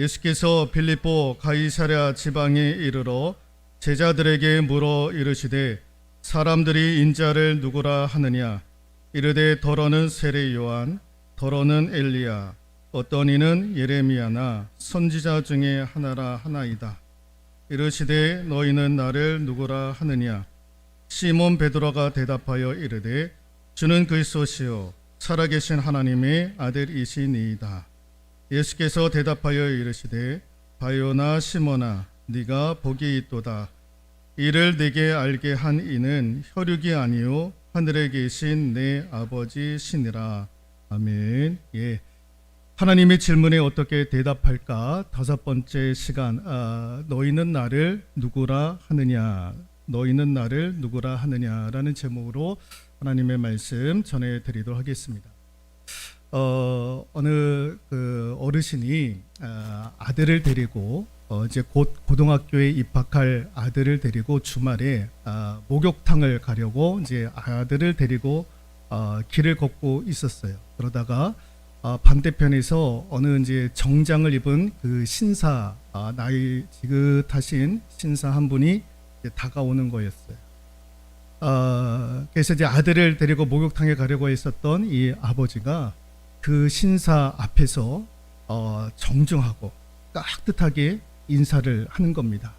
예수께서 빌립보 가이사랴 지방에 이르러 제자들에게 물어 이르시되 사람들이 인자를 누구라 하느냐? 이르되 더러는 세례 요한 더러는 엘리야. 어떤 이는 예레미야나 선지자 중에 하나라 하나이다. 이르시되 너희는 나를 누구라 하느냐? 시몬 베드로가 대답하여 이르되 주는 그리스도시요 살아계신 하나님의 아들이시니이다 예수께서 대답하여 이르시되 바요나 시모나 네가 복이 있도다. 이를 내게 알게 한 이는 혈육이 아니요 하늘에 계신 내 아버지 신이라. 아멘. 예. 하나님의 질문에 어떻게 대답할까? 다섯 번째 시간 아, 너희는 나를 누구라 하느냐? 너희는 나를 누구라 하느냐라는 제목으로 하나님의 말씀 전해드리도록 하겠습니다. 어, 어느 그 어르신이 아, 아들을 데리고 어, 이제 곧 고등학교에 입학할 아들을 데리고 주말에 아, 목욕탕을 가려고 이제 아들을 데리고 어, 길을 걷고 있었어요. 그러다가 아, 반대편에서 어느 이제 정장을 입은 그 신사 아, 나이 지긋하신 신사 한 분이 다가오는 거였어요. 아, 그래서 이제 아들을 데리고 목욕탕에 가려고 했었던 이 아버지가 그 신사 앞에서 어, 정중하고 깍듯하게 인사를 하는 겁니다.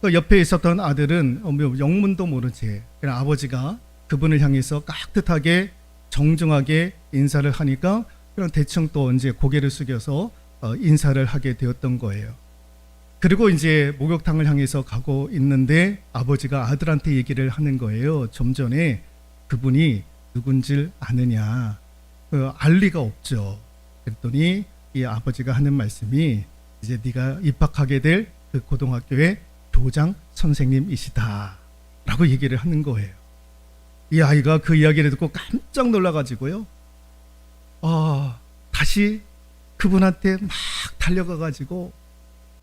그 옆에 있었던 아들은 어, 뭐 영문도 모른 채 그냥 아버지가 그분을 향해서 깍듯하게 정중하게 인사를 하니까 그냥 대충 또 이제 고개를 숙여서 어, 인사를 하게 되었던 거예요. 그리고 이제 목욕탕을 향해서 가고 있는데 아버지가 아들한테 얘기를 하는 거예요. 좀 전에 그분이 누군지 아느냐. 그, 알 리가 없죠. 그랬더니 이 아버지가 하는 말씀이 이제 네가 입학하게 될 그 고등학교의 교장 선생님이시다. 라고 얘기를 하는 거예요. 이 아이가 그 이야기를 듣고 깜짝 놀라가지고요. 아, 다시 그분한테 막 달려가가지고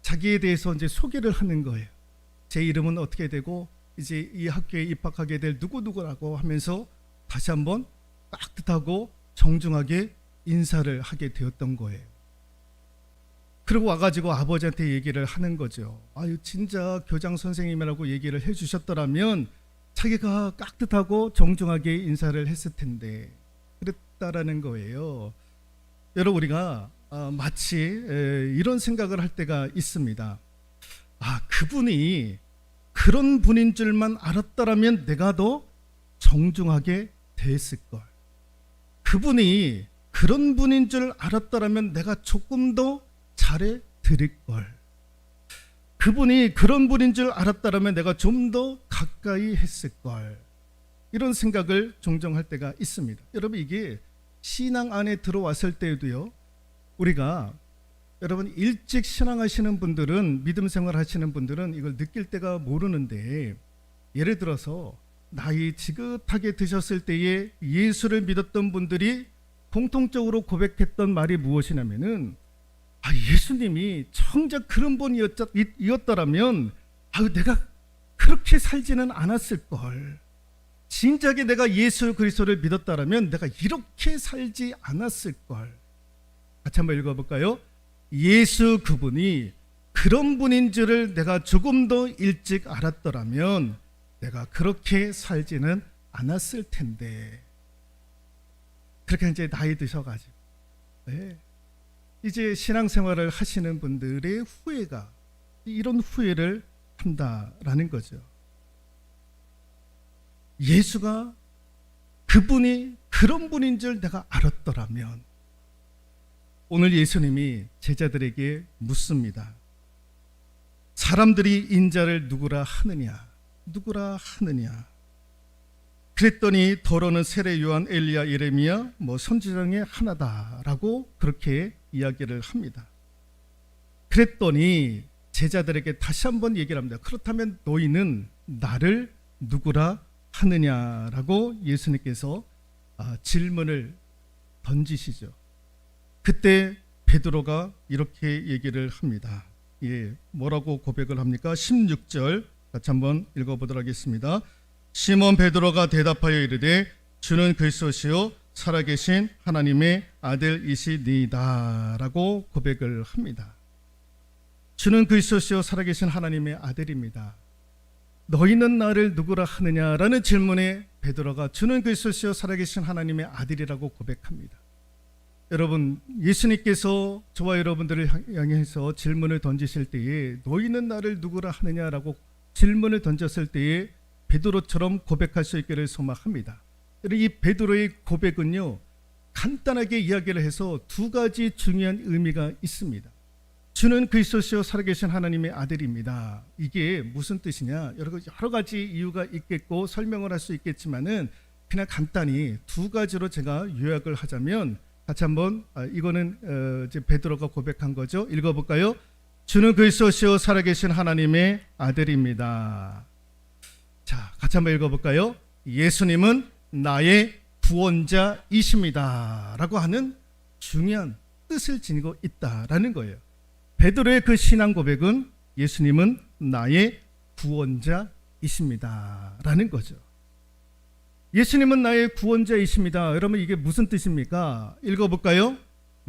자기에 대해서 이제 소개를 하는 거예요. 제 이름은 어떻게 되고 이제 이 학교에 입학하게 될 누구 누구라고 하면서 다시 한번 깍듯하고 정중하게 인사를 하게 되었던 거예요. 그리고 와가지고 아버지한테 얘기를 하는 거죠. 아유, 진짜 교장 선생님이라고 얘기를 해주셨더라면 자기가 깍듯하고 정중하게 인사를 했을 텐데 그랬다라는 거예요. 여러분 우리가 아, 마치 에, 이런 생각을 할 때가 있습니다. 아 그분이 그런 분인 줄만 알았더라면 내가 더 정중하게 대했을 걸. 그분이 그런 분인 줄 알았더라면 내가 조금 더 잘해 드릴 걸. 그분이 그런 분인 줄 알았더라면 내가 좀 더 가까이 했을 걸. 이런 생각을 종종 할 때가 있습니다. 여러분 이게 신앙 안에 들어왔을 때에도요. 우리가 여러분 일찍 신앙하시는 분들은 믿음 생활 하시는 분들은 이걸 느낄 때가 모르는데 예를 들어서 나이 지긋하게 드셨을 때에 예수를 믿었던 분들이 공통적으로 고백했던 말이 무엇이냐면은 아, 예수님이 정작 그런 분이었더라면 아, 내가 그렇게 살지는 않았을 걸. 진작에 내가 예수 그리스도를 믿었다라면 내가 이렇게 살지 않았을 걸. 같이 한번 읽어볼까요? 예수 그분이 그런 분인 줄을 내가 조금 더 일찍 알았더라면 내가 그렇게 살지는 않았을 텐데. 그렇게 이제 나이 드셔가지고. 네. 이제 신앙생활을 하시는 분들의 후회가 이런 후회를 한다라는 거죠. 예수가 그분이 그런 분인 줄 내가 알았더라면 오늘 예수님이 제자들에게 묻습니다. 사람들이 인자를 누구라 하느냐? 누구라 하느냐? 그랬더니 더러는 세례 요한 엘리야 예레미야 뭐 선지자의 하나다라고 그렇게 이야기를 합니다. 그랬더니 제자들에게 다시 한번 얘기를 합니다. 그렇다면 너희는 나를 누구라 하느냐라고 예수님께서 아, 질문을 던지시죠. 그때 베드로가 이렇게 얘기를 합니다. 예, 뭐라고 고백을 합니까? 16절 같이 한번 읽어보도록 하겠습니다. 시몬 베드로가 대답하여 이르되 주는 그리스도시요 살아계신 하나님의 아들이시니다라고 고백을 합니다. 주는 그리스도시요 살아계신 하나님의 아들입니다. 너희는 나를 누구라 하느냐라는 질문에 베드로가 주는 그리스도시요 살아계신 하나님의 아들이라고 고백합니다. 여러분 예수님께서 저와 여러분들을 향- 향해서 질문을 던지실 때에 너희는 나를 누구라 하느냐라고 질문을 던졌을 때에 베드로처럼 고백할 수 있기를 소망합니다. 이 베드로의 고백은요 간단하게 이야기를 해서 두 가지 중요한 의미가 있습니다. 주는 그리스도시요 살아계신 하나님의 아들입니다. 이게 무슨 뜻이냐? 여러 가지 이유가 있겠고 설명을 할 수 있겠지만은 그냥 간단히 두 가지로 제가 요약을 하자면 같이 한번 아, 이거는 어, 이제 베드로가 고백한 거죠. 읽어볼까요? 주는 그리스도시요 살아계신 하나님의 아들입니다. 자, 같이 한번 읽어볼까요? 예수님은 나의 구원자이십니다 라고 하는 중요한 뜻을 지니고 있다라는 거예요. 베드로의 그 신앙 고백은 예수님은 나의 구원자이십니다 라는 거죠. 예수님은 나의 구원자이십니다. 여러분 이게 무슨 뜻입니까? 읽어볼까요?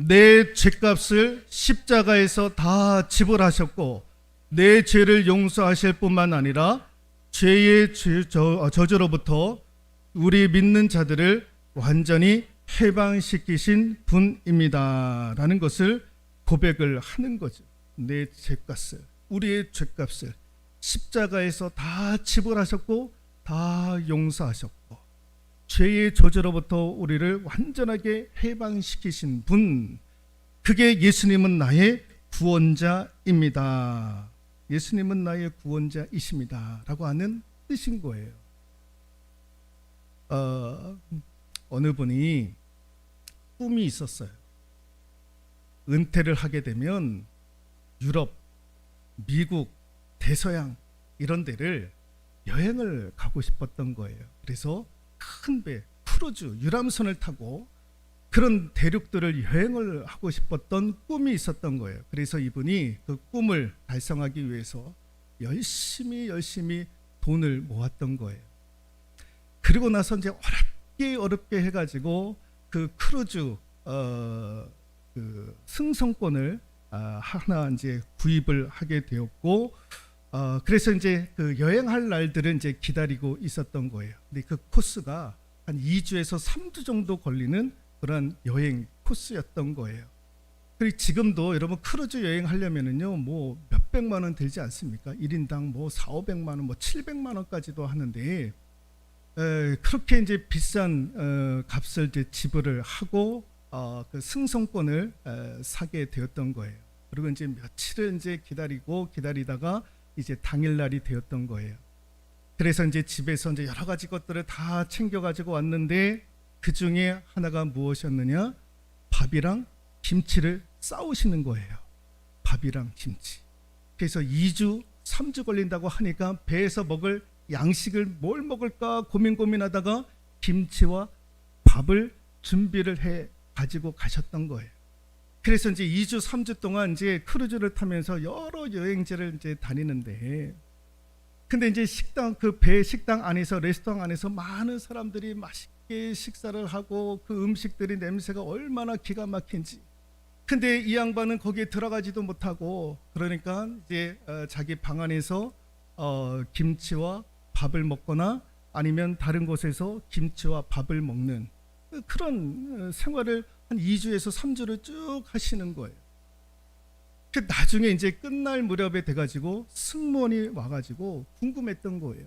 내 죄값을 십자가에서 다 지불하셨고 내 죄를 용서하실 뿐만 아니라 죄의 어, 저주로부터 우리 믿는 자들을 완전히 해방시키신 분입니다 라는 것을 고백을 하는 거죠. 내 죄값을 우리의 죄값을 십자가에서 다 지불하셨고 다 용서하셨고 죄의 저주로부터 우리를 완전하게 해방시키신 분 그게 예수님은 나의 구원자입니다. 예수님은 나의 구원자이십니다 라고 하는 뜻인 거예요. 어, 어느 분이 꿈이 있었어요. 은퇴를 하게 되면 유럽, 미국, 대서양 이런 데를 여행을 가고 싶었던 거예요. 그래서 큰 배, 크루즈, 유람선을 타고 그런 대륙들을 여행을 하고 싶었던 꿈이 있었던 거예요. 그래서 이분이 그 꿈을 달성하기 위해서 열심히 열심히 돈을 모았던 거예요. 그리고 나서 이제 어렵게 어렵게 해가지고 그 크루즈 어, 그 승선권을 아, 하나 이제 구입을 하게 되었고 어, 그래서 이제 그 여행할 날들은 이제 기다리고 있었던 거예요. 근데 그 코스가 한 2주에서 3주 정도 걸리는 그런 여행 코스였던 거예요. 그리고 지금도 여러분 크루즈 여행 하려면은요, 뭐 몇백만 원 들지 않습니까? 1인당 뭐 4, 500만 원, 뭐 700만 원까지도 하는데 에, 그렇게 이제 비싼 어, 값을 이제 지불을 하고 어, 그 승선권을 에, 사게 되었던 거예요. 그리고 이제 며칠을 이제 기다리고 기다리다가 이제 당일날이 되었던 거예요. 그래서 이제 집에서 이제 여러 가지 것들을 다 챙겨 가지고 왔는데 그 중에 하나가 무엇이었느냐? 밥이랑 김치를 싸우시는 거예요. 밥이랑 김치. 그래서 2주, 3주 걸린다고 하니까 배에서 먹을 양식을 뭘 먹을까 고민 고민하다가 김치와 밥을 준비를 해 가지고 가셨던 거예요. 그래서 이제 2주, 3주 동안 이제 크루즈를 타면서 여러 여행지를 이제 다니는데 근데 이제 식당 그 배 식당 안에서 레스토랑 안에서 많은 사람들이 맛있게 식사를 하고 그 음식들이 냄새가 얼마나 기가 막힌지. 근데 이 양반은 거기에 들어가지도 못하고 그러니까 이제 어, 자기 방 안에서 어, 김치와 밥을 먹거나 아니면 다른 곳에서 김치와 밥을 먹는 그런 어, 생활을 한 2주에서 3주를 쭉 하시는 거예요. 그 나중에 이제 끝날 무렵에 돼가지고 승무원이 와가지고 궁금했던 거예요.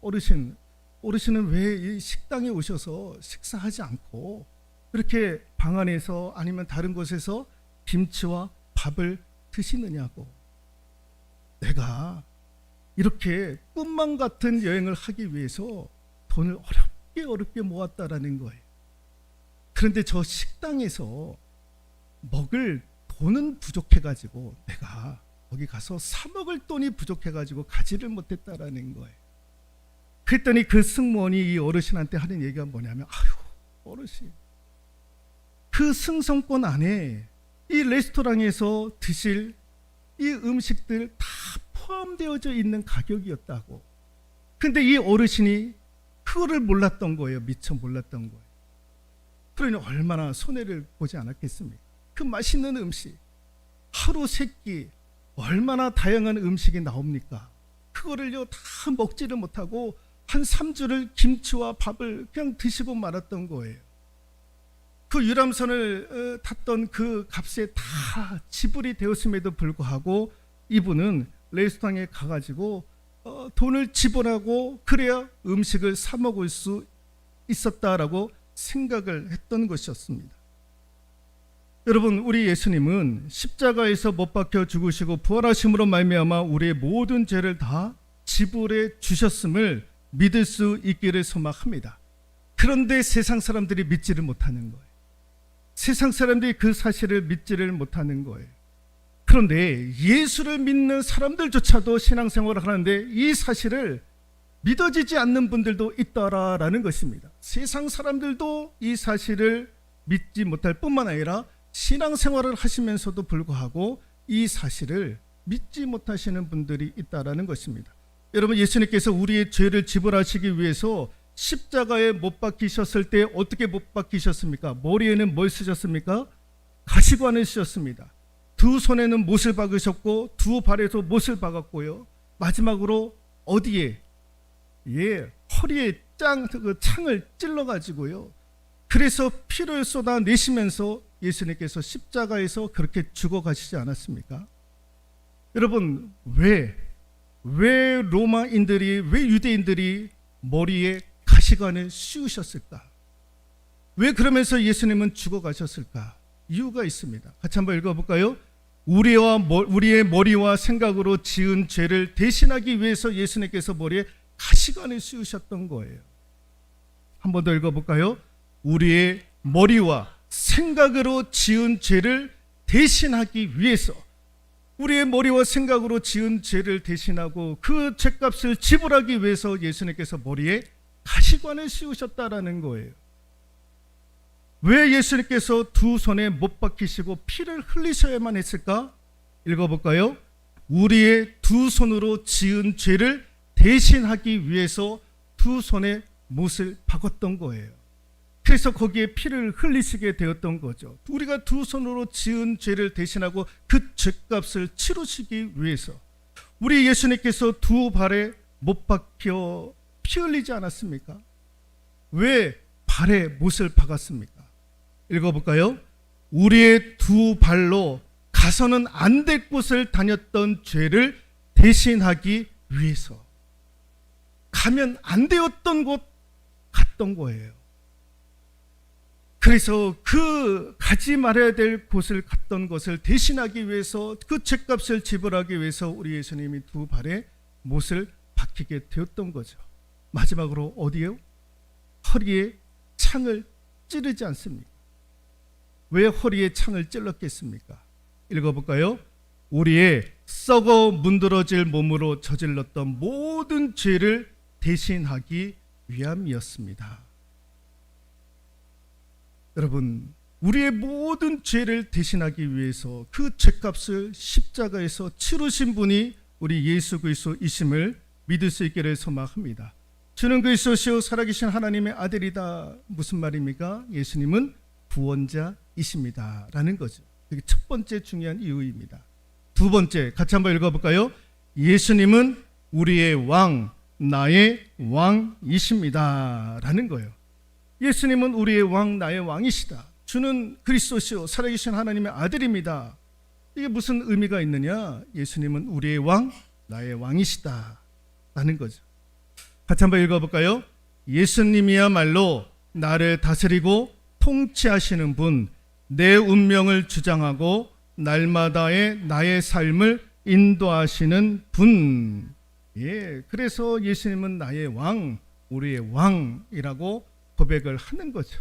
어르신, 어르신은 왜 이 식당에 오셔서 식사하지 않고 그렇게 방 안에서 아니면 다른 곳에서 김치와 밥을 드시느냐고. 내가 이렇게 꿈만 같은 여행을 하기 위해서 돈을 어렵게 어렵게 모았다라는 거예요. 그런데 저 식당에서 먹을 돈은 부족해가지고 내가 거기 가서 사 먹을 돈이 부족해가지고 가지를 못했다라는 거예요. 그랬더니 그 승무원이 이 어르신한테 하는 얘기가 뭐냐면 아유 어르신 그 승선권 안에 이 레스토랑에서 드실 이 음식들 다 포함되어져 있는 가격이었다고. 근데 이 어르신이 그거를 몰랐던 거예요. 미처 몰랐던 거예요. 그러니 얼마나 손해를 보지 않았겠습니까? 그 맛있는 음식 하루 세 끼 얼마나 다양한 음식이 나옵니까? 그거를요 다 먹지를 못하고 한 3주를 김치와 밥을 그냥 드시고 말았던 거예요. 그 유람선을 어, 탔던 그 값에 다 지불이 되었음에도 불구하고 이분은 레스토랑에 가가지고 어, 돈을 지불하고 그래야 음식을 사 먹을 수 있었다라고 생각을 했던 것이었습니다. 여러분, 우리 예수님은 십자가에서 못 박혀 죽으시고 부활하심으로 말미암아 우리의 모든 죄를 다 지불해 주셨음을 믿을 수 있기를 소망합니다. 그런데 세상 사람들이 믿지를 못하는 거예요. 세상 사람들이 그 사실을 믿지를 못하는 거예요. 그런데 예수를 믿는 사람들조차도 신앙생활을 하는데 이 사실을 믿어지지 않는 분들도 있다라는 것입니다. 세상 사람들도 이 사실을 믿지 못할 뿐만 아니라 신앙생활을 하시면서도 불구하고 이 사실을 믿지 못하시는 분들이 있다라는 것입니다. 여러분 예수님께서 우리의 죄를 지불하시기 위해서 십자가에 못 박히셨을 때 어떻게 못 박히셨습니까? 머리에는 뭘 쓰셨습니까? 가시관을 쓰셨습니다. 두 손에는 못을 박으셨고 두 발에도 못을 박았고요. 마지막으로 어디에? 예, 허리에 짱, 그 창을 찔러 가지고요. 그래서 피를 쏟아 내시면서 예수님께서 십자가에서 그렇게 죽어 가시지 않았습니까? 여러분, 왜, 왜 로마인들이, 왜 유대인들이 머리에 가시관을 씌우셨을까? 왜 그러면서 예수님은 죽어 가셨을까? 이유가 있습니다. 같이 한번 읽어볼까요? 우리와 머- 우리의 머리와 생각으로 지은 죄를 대신하기 위해서 예수님께서 머리에 가 시관을 씌우셨던 거예요. 한 번 더 읽어볼까요? 우리의 머리와 생각으로 지은 죄를 대신하기 위해서 우리의 머리와 생각으로 지은 죄를 대신하고 그 죄값을 지불하기 위해서 예수님께서 머리에 가시관을 씌우셨다라는 거예요. 왜 예수님께서 두 손에 못 박히시고 피를 흘리셔야만 했을까? 읽어볼까요? 우리의 두 손으로 지은 죄를 대신하기 위해서 두 손에 못을 박았던 거예요. 그래서 거기에 피를 흘리시게 되었던 거죠. 우리가 두 손으로 지은 죄를 대신하고 그 죄값을 치르시기 위해서 우리 예수님께서 두 발에 못 박혀 피 흘리지 않았습니까? 왜 발에 못을 박았습니까? 읽어볼까요? 우리의 두 발로 가서는 안 될 곳을 다녔던 죄를 대신하기 위해서 가면 안 되었던 곳 갔던 거예요. 그래서 그 가지 말아야 될 곳을 갔던 것을 대신하기 위해서 그 죄값을 지불하기 위해서 우리 예수님이 두 발에 못을 박히게 되었던 거죠. 마지막으로 어디에요? 허리에 창을 찌르지 않습니까? 왜 허리에 창을 찔렀겠습니까? 읽어볼까요? 우리의 썩어 문드러질 몸으로 저질렀던 모든 죄를 대신하기 위함이었습니다. 여러분, 우리의 모든 죄를 대신하기 위해서 그 죄값을 십자가에서 치르신 분이 우리 예수 그리스도이심을 믿을 수 있기를 소망합니다. 주는 그리스도시요 살아계신 하나님의 아들이다. 무슨 말입니까? 예수님은 구원자이십니다라는 거죠. 그게 첫 번째 중요한 이유입니다. 두 번째 같이 한번 읽어볼까요? 예수님은 우리의 왕, 나의 왕이십니다 라는 거예요. 예수님은 우리의 왕, 나의 왕이시다. 주는 그리스도시요 살아계신 하나님의 아들입니다. 이게 무슨 의미가 있느냐? 예수님은 우리의 왕, 나의 왕이시다 라는 거죠. 같이 한번 읽어볼까요? 예수님이야말로 나를 다스리고 통치하시는 분, 내 운명을 주장하고 날마다의 나의 삶을 인도하시는 분. 예, 그래서 예수님은 나의 왕, 우리의 왕이라고 고백을 하는 거죠.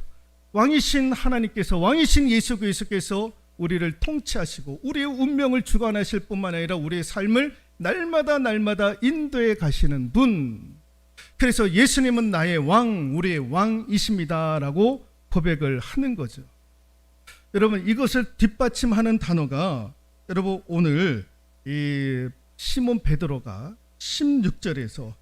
왕이신 하나님께서, 왕이신 예수 그리스도께서 우리를 통치하시고 우리의 운명을 주관하실 뿐만 아니라 우리의 삶을 날마다 날마다 인도해 가시는 분. 그래서 예수님은 나의 왕, 우리의 왕이십니다라고 고백을 하는 거죠. 여러분 이것을 뒷받침하는 단어가 여러분 오늘 이 시몬 베드로가 16절에서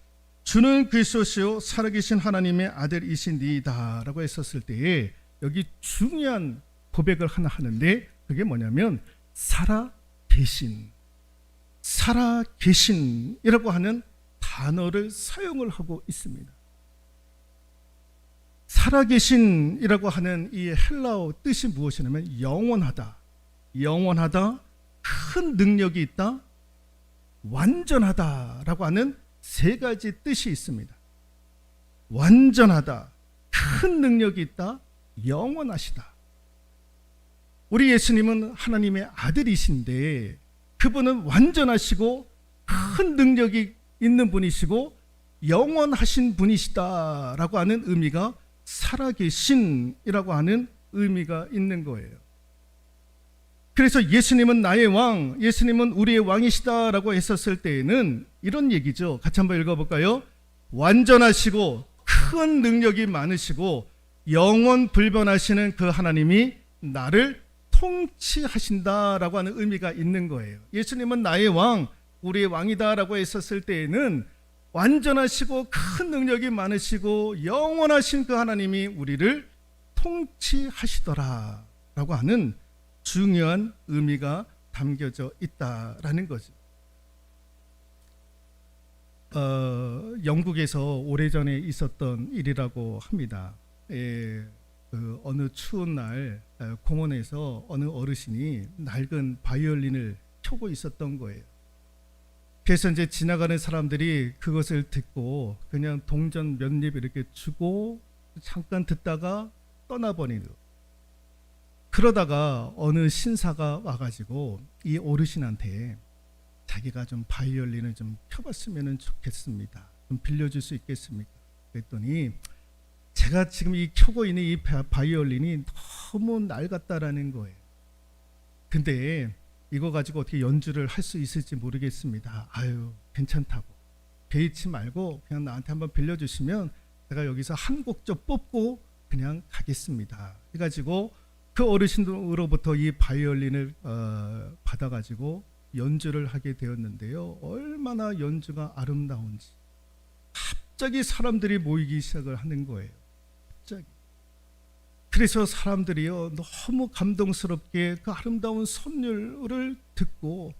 주는 그리스도시요 살아계신 하나님의 아들이신이다라고 했었을 때에 여기 중요한 고백을 하나 하는데 그게 뭐냐면 살아 계신 살아 계신이라고 하는 단어를 사용을 하고 있습니다. 살아 계신이라고 하는 이 헬라어 뜻이 무엇이냐면 영원하다, 영원하다, 큰 능력이 있다, 완전하다라고 하는 세 가지 뜻이 있습니다. 완전하다, 큰 능력이 있다, 영원하시다. 우리 예수님은 하나님의 아들이신데 그분은 완전하시고 큰 능력이 있는 분이시고 영원하신 분이시다라고 하는 의미가 살아계신이라고 하는 의미가 있는 거예요. 그래서 예수님은 나의 왕, 예수님은 우리의 왕이시다라고 했었을 때에는 이런 얘기죠. 같이 한번 읽어볼까요? 완전하시고 큰 능력이 많으시고 영원 불변하시는 그 하나님이 나를 통치하신다라고 하는 의미가 있는 거예요. 예수님은 나의 왕, 우리의 왕이다라고 했었을 때에는 완전하시고 큰 능력이 많으시고 영원하신 그 하나님이 우리를 통치하시더라라고 하는 중요한 의미가 담겨져 있다라는 거죠. 어, 영국에서 오래전에 있었던 일이라고 합니다. 예, 그 어느 추운 날 어, 공원에서 어느 어르신이 낡은 바이올린을 켜고 있었던 거예요. 그래서 이제 지나가는 사람들이 그것을 듣고 그냥 동전 몇 입 이렇게 주고 잠깐 듣다가 떠나버리는. 그러다가 어느 신사가 와가지고 이 어르신한테 자기가 좀 바이올린을 좀 켜봤으면 좋겠습니다. 좀 빌려줄 수 있겠습니까? 그랬더니 제가 지금 이 켜고 있는 이 바- 바이올린이 너무 낡았다라는 거예요. 근데 이거 가지고 어떻게 연주를 할 수 있을지 모르겠습니다. 아유, 괜찮다고. 개의치 말고 그냥 나한테 한번 빌려주시면 제가 여기서 한 곡 좀 뽑고 그냥 가겠습니다. 해가지고 그 어르신으로부터 이 바이올린을 어, 받아가지고 연주를 하게 되었는데요. 얼마나 연주가 아름다운지. 갑자기 사람들이 모이기 시작을 하는 거예요. 갑자기. 그래서 사람들이요 너무 감동스럽게 그 아름다운 선율을 듣고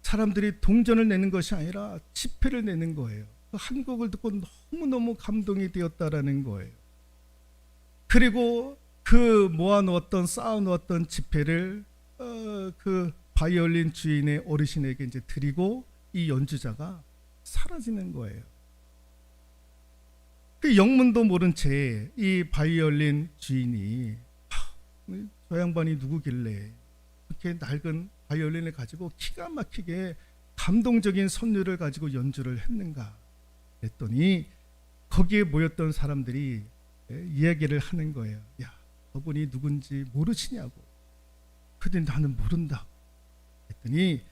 사람들이 동전을 내는 것이 아니라 지폐를 내는 거예요. 그한 곡을 듣고 너무 너무 감동이 되었다라는 거예요. 그리고 그 모아놓았던 쌓아놓았던 지폐를 어, 그 바이올린 주인의 어르신에게 이제 드리고 이 연주자가 사라지는 거예요. 그 영문도 모른 채 이 바이올린 주인이 하, 저 양반이 누구길래 이렇게 낡은 바이올린을 가지고 기가 막히게 감동적인 선율을 가지고 연주를 했는가 했더니 거기에 모였던 사람들이 예, 이야기를 하는 거예요. 야, 저분이 누군지 모르시냐고. 근데 나는 모른다. 했더니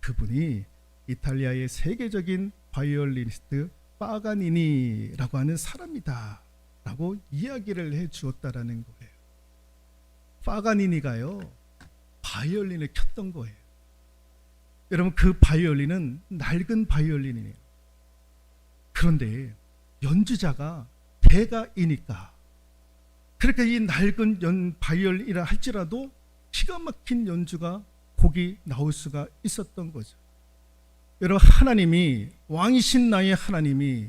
그분이 이탈리아의 세계적인 바이올리니스트 파가니니라고 하는 사람이다 라고 이야기를 해 주었다라는 거예요. 파가니니가요 바이올린을 켰던 거예요. 여러분 그 바이올린은 낡은 바이올린이에요. 그런데 연주자가 대가이니까 그렇게 이 낡은 연 바이올린이라 할지라도 기가 막힌 연주가 곡이 나올 수가 있었던 거죠. 여러분 하나님이 왕이신 나의 하나님이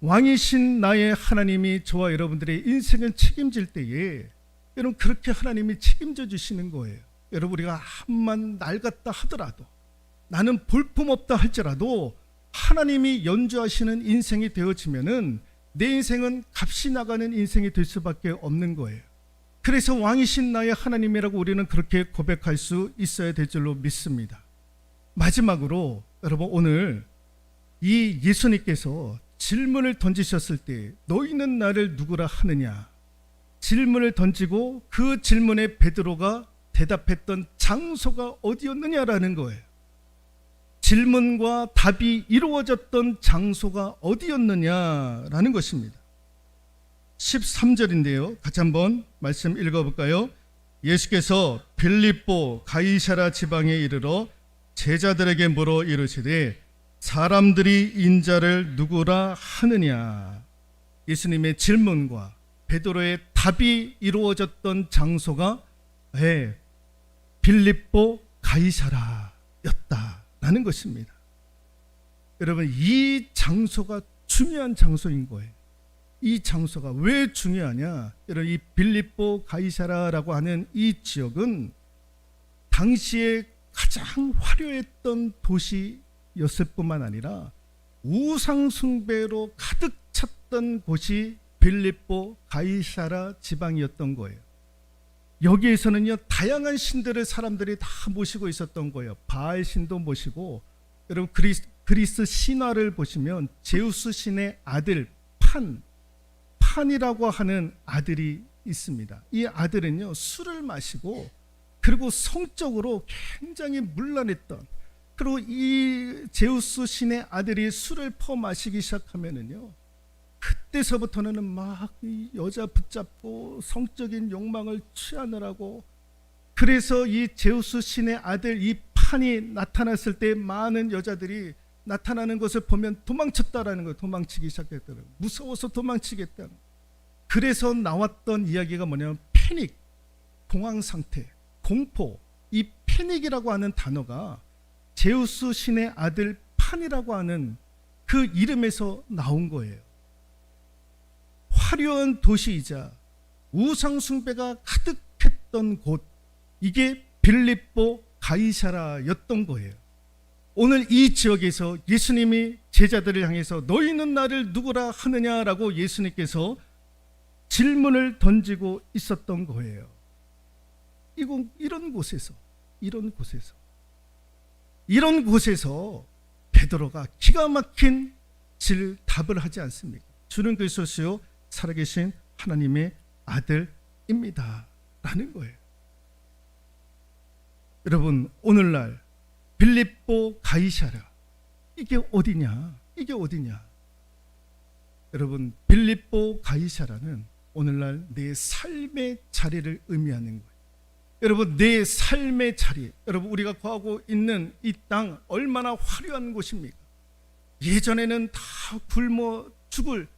왕이신 나의 하나님이 저와 여러분들의 인생을 책임질 때에 여러분 그렇게 하나님이 책임져 주시는 거예요. 여러분 우리가 한만 낡았다 하더라도 나는 볼품없다 할지라도 하나님이 연주하시는 인생이 되어지면은 내 인생은 값이 나가는 인생이 될 수밖에 없는 거예요. 그래서 왕이신 나의 하나님이라고 우리는 그렇게 고백할 수 있어야 될 줄로 믿습니다. 마지막으로 여러분 오늘 이 예수님께서 질문을 던지셨을 때 너희는 나를 누구라 하느냐 질문을 던지고 그 질문에 베드로가 대답했던 장소가 어디였느냐라는 거예요. 질문과 답이 이루어졌던 장소가 어디였느냐라는 것입니다. 13절인데요. 같이 한번 말씀 읽어볼까요? 예수께서 빌립보 가이사라 지방에 이르러 제자들에게 물어 이르시되 사람들이 인자를 누구라 하느냐 예수님의 질문과 베드로의 답이 이루어졌던 장소가 예, 빌립보 가이사라였다 라는 것입니다. 여러분 이 장소가 중요한 장소인 거예요. 이 장소가 왜 중요하냐? 여러분 이 빌립보 가이사라라고 하는 이 지역은 당시에 가장 화려했던 도시였을 뿐만 아니라 우상 숭배로 가득 찼던 곳이 빌립보 가이사라 지방이었던 거예요. 여기에서는요 다양한 신들을 사람들이 다 모시고 있었던 거예요. 바알 신도 모시고 여러분 그리스, 그리스 신화를 보시면 제우스 신의 아들 판 판이라고 하는 아들이 있습니다. 이 아들은요 술을 마시고 그리고 성적으로 굉장히 문란했던 그리고 이 제우스 신의 아들이 술을 퍼 마시기 시작하면은요 그때서부터는 막이 여자 붙잡고 성적인 욕망을 취하느라고 그래서 이 제우스 신의 아들 이 판이 나타났을 때 많은 여자들이 나타나는 것을 보면 도망쳤다라는 거예요. 도망치기 시작했다는 거예요. 무서워서 도망치겠다는 거예요. 그래서 나왔던 이야기가 뭐냐면 패닉, 공황 상태, 공포. 이 패닉이라고 하는 단어가 제우스 신의 아들 판이라고 하는 그 이름에서 나온 거예요. 화려한 도시이자 우상 숭배가 가득했던 곳 이게 빌립보 가이사라였던 거예요. 오늘 이 지역에서 예수님이 제자들을 향해서 너희는 나를 누구라 하느냐라고 예수님께서 질문을 던지고 있었던 거예요. 이곳 이런 곳에서 이런 곳에서 이런 곳에서 베드로가 기가 막힌 질 답을 하지 않습니까? 주는 그리스도시요 살아계신 하나님의 아들입니다. 라는 거예요. 여러분, 오늘날 빌립보 가이샤라 이게 어디냐? 이게 어디냐? 여러분, 빌립보 가이샤라는 오늘날 내 삶의 자리를 의미하는 거예요. 여러분, 내 삶의 자리, 여러분, 우리가 거하고 있는 이 땅 얼마나 화려한 곳입니까? 예전에는 다 굶어 죽을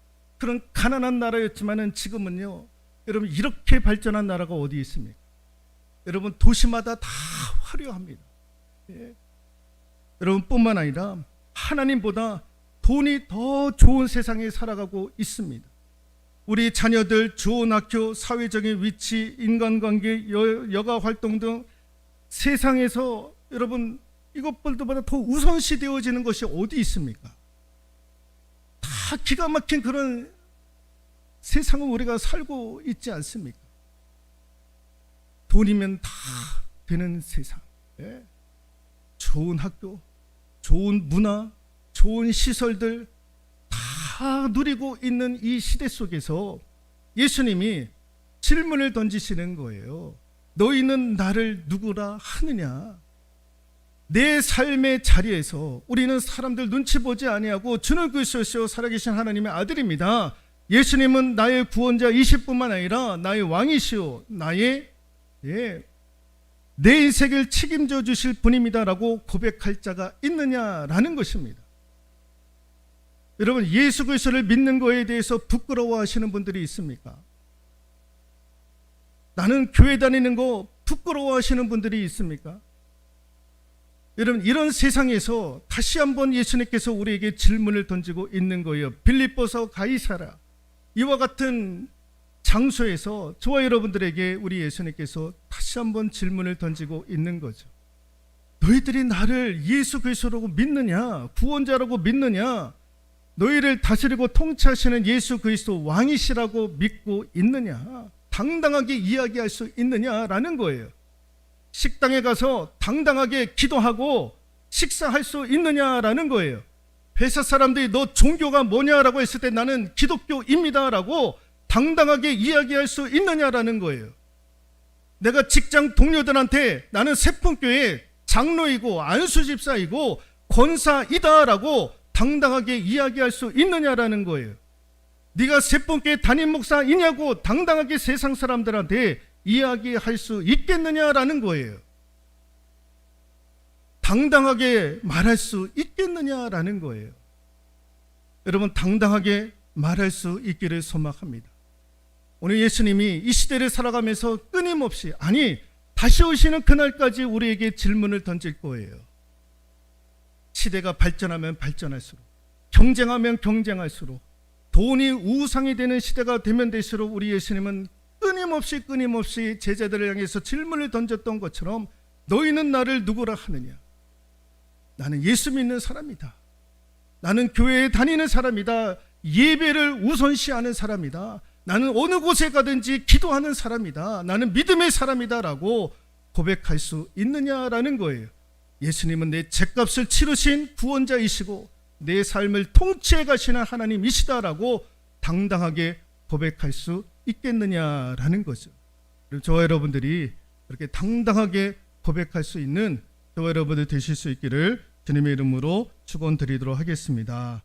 그런 가난한 나라였지만은 지금은요, 여러분 이렇게 발전한 나라가 어디 있습니까? 여러분 도시마다 다 화려합니다. 예. 여러분뿐만 아니라 하나님보다 돈이 더 좋은 세상에 살아가고 있습니다. 우리 자녀들 좋은 학교, 사회적인 위치, 인간관계, 여, 여가 활동 등 세상에서 여러분 이것들보다 더 우선시 되어지는 것이 어디 있습니까? 다 기가 막힌 그런 세상을 우리가 살고 있지 않습니까? 돈이면 다 되는 세상. 예. 좋은 학교, 좋은 문화, 좋은 시설들 다 누리고 있는 이 시대 속에서 예수님이 질문을 던지시는 거예요. 너희는 나를 누구라 하느냐? 내 삶의 자리에서 우리는 사람들 눈치 보지 아니하고 주는 그리스도시요 살아계신 하나님의 아들입니다. 예수님은 나의 구원자이실 뿐만 아니라 나의 왕이시요 나의 예, 내 인생을 책임져 주실 분입니다라고 고백할 자가 있느냐라는 것입니다. 여러분 예수 그리스도를 믿는 거에 대해서 부끄러워하시는 분들이 있습니까? 나는 교회 다니는 거 부끄러워하시는 분들이 있습니까? 여러분 이런 세상에서 다시 한번 예수님께서 우리에게 질문을 던지고 있는 거예요. 빌립보서 가이사라 이와 같은 장소에서 저와 여러분들에게 우리 예수님께서 다시 한번 질문을 던지고 있는 거죠. 너희들이 나를 예수 그리스도라고 믿느냐? 구원자라고 믿느냐? 너희를 다스리고 통치하시는 예수 그리스도 왕이시라고 믿고 있느냐? 당당하게 이야기할 수 있느냐라는 거예요. 식당에 가서 당당하게 기도하고 식사할 수 있느냐라는 거예요. 회사 사람들이 너 종교가 뭐냐라고 했을 때 나는 기독교입니다라고 당당하게 이야기할 수 있느냐라는 거예요. 내가 직장 동료들한테 나는 세풍교회 장로이고 안수집사이고 권사이다라고 당당하게 이야기할 수 있느냐라는 거예요. 네가 세풍교회 담임 목사이냐고 당당하게 세상 사람들한테 이야기할 수 있겠느냐라는 거예요. 당당하게 말할 수 있겠느냐라는 거예요. 여러분 당당하게 말할 수 있기를 소망합니다. 오늘 예수님이 이 시대를 살아가면서 끊임없이 아니 다시 오시는 그날까지 우리에게 질문을 던질 거예요. 시대가 발전하면 발전할수록 경쟁하면 경쟁할수록 돈이 우상이 되는 시대가 되면 될수록 우리 예수님은 끊임없이 끊임없이 제자들을 향해서 질문을 던졌던 것처럼 너희는 나를 누구라 하느냐? 나는 예수 믿는 사람이다. 나는 교회에 다니는 사람이다. 예배를 우선시하는 사람이다. 나는 어느 곳에 가든지 기도하는 사람이다. 나는 믿음의 사람이다라고 고백할 수 있느냐라는 거예요. 예수님은 내 죄값을 치르신 구원자이시고 내 삶을 통치해 가시는 하나님이시다라고 당당하게 고백할 수 있겠느냐라는 거죠. 저와 여러분들이 그렇게 당당하게 고백할 수 있는 저와 여러분들 되실 수 있기를 주님의 이름으로 축원드리도록 하겠습니다.